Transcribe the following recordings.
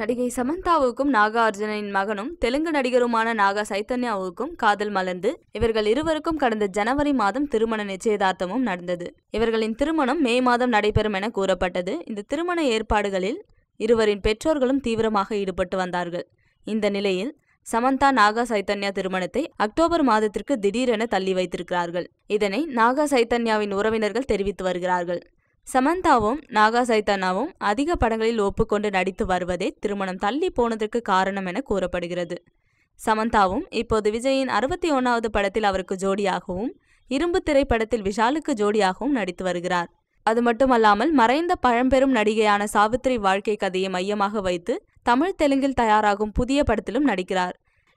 நடிகை சமந்தாவுக்கும் நாகார்ஜுனனின் மகனும் தெலுங்கு நடிகருமான நாகா சைத்தன்யாவுக்கும் காதல் மலர்ந்து இவர்கள் இருவருக்கும் கடந்த ஜனவரி மாதம் திருமண நிச்சயதார்த்தமும் நடந்தது. இவர்களின் திருமணம் மே மாதம் நடைபெறும் என கூறப்பட்டது. இந்த திருமண ஏற்பாடுகளில் இருவரின் பெற்றோர்களும் தீவிரமாக ஈடுபட்டு வந்தார்கள். இந்த நிலையில் சமந்தா நாகா சைத்தன்யா திருமணத்தை அக்டோபர் மாதத்திற்கு திடீரென தள்ளி வைத்திருக்கிறார்கள். இதனை நாகா சைத்தன்யாவின் உறவினர்கள் தெரிவித்து வருகிறார்கள். சமந்தாவும் நாகா சைத்தன்யாவும் அதிக படங்களில் ஒப்புக்கொண்டு நடித்து வருவதே திருமணம் தள்ளி போனதற்கு காரணம் என கூறப்படுகிறது. சமந்தாவும் இப்போது விஜயின் அறுபத்தி ஒன்றாவது படத்தில் அவருக்கு ஜோடியாகவும் இரும்பு திரைப்படத்தில் விஷாலுக்கு ஜோடியாகவும் நடித்து வருகிறார். அது மட்டுமல்லாமல் மறைந்த பழம்பெரும் நடிகையான சாவித்திரி வாழ்க்கை கதையை மையமாக வைத்து தமிழ் தெலுங்கில் தயாராகும் புதிய படத்திலும் நடிக்கிறார்.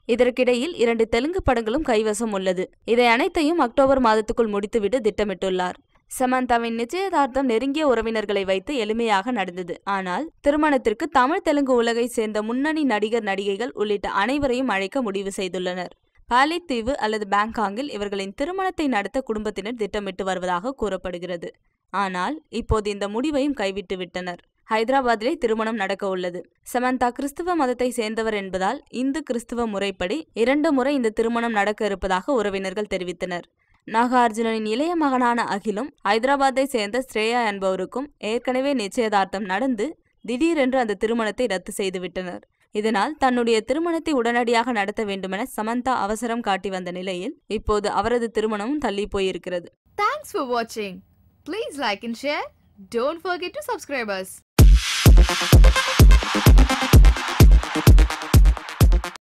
இதற்கிடையில் இரண்டு தெலுங்கு படங்களும் கைவசம் உள்ளது. இதை அனைத்தையும் அக்டோபர் மாதத்துக்குள் முடித்துவிட்டு திட்டமிட்டுள்ளார். சமந்தாவின் நிச்சயதார்த்தம் நெருங்கிய உறவினர்களை வைத்து எளிமையாக நடந்தது. ஆனால் திருமணத்திற்கு தமிழ் தெலுங்கு உலகை சேர்ந்த முன்னணி நடிகர் நடிகைகள் உள்ளிட்ட அனைவரையும் அழைக்க முடிவு செய்துள்ளனர். பாலித்தீவு அல்லது பேங்காங்கில் இவர்களின் திருமணத்தை நடத்த குடும்பத்தினர் திட்டமிட்டு வருவதாக கூறப்படுகிறது. ஆனால் இப்போது இந்த முடிவையும் கைவிட்டு விட்டனர். ஹைதராபாத்திலே திருமணம் நடக்க உள்ளது. சமந்தா கிறிஸ்துவ மதத்தை சேர்ந்தவர் என்பதால் இந்து கிறிஸ்துவ முறைப்படி இரண்டு முறை இந்த திருமணம் நடக்க இருப்பதாக உறவினர்கள் தெரிவித்தனர். நாகார்ஜுனனின் இளைய மகனான அகிலும் ஹைதராபாத்தை சேர்ந்த ஸ்ரேயா என்பவருக்கும் ஏற்கனவே நிச்சயதார்த்தம் நடந்து திடீரென்று அந்த திருமணத்தை ரத்து செய்துவிட்டனர் இதனால் தன்னுடைய திருமணத்தை உடனடியாக நடத்த வேண்டுமென சமந்தா அவசரம் காட்டி வந்த நிலையில் இப்போது அவரது திருமணமும் தள்ளி போயிருக்கிறது. Thanks வாட்சிங் please like like share don't Don't to to subscribe.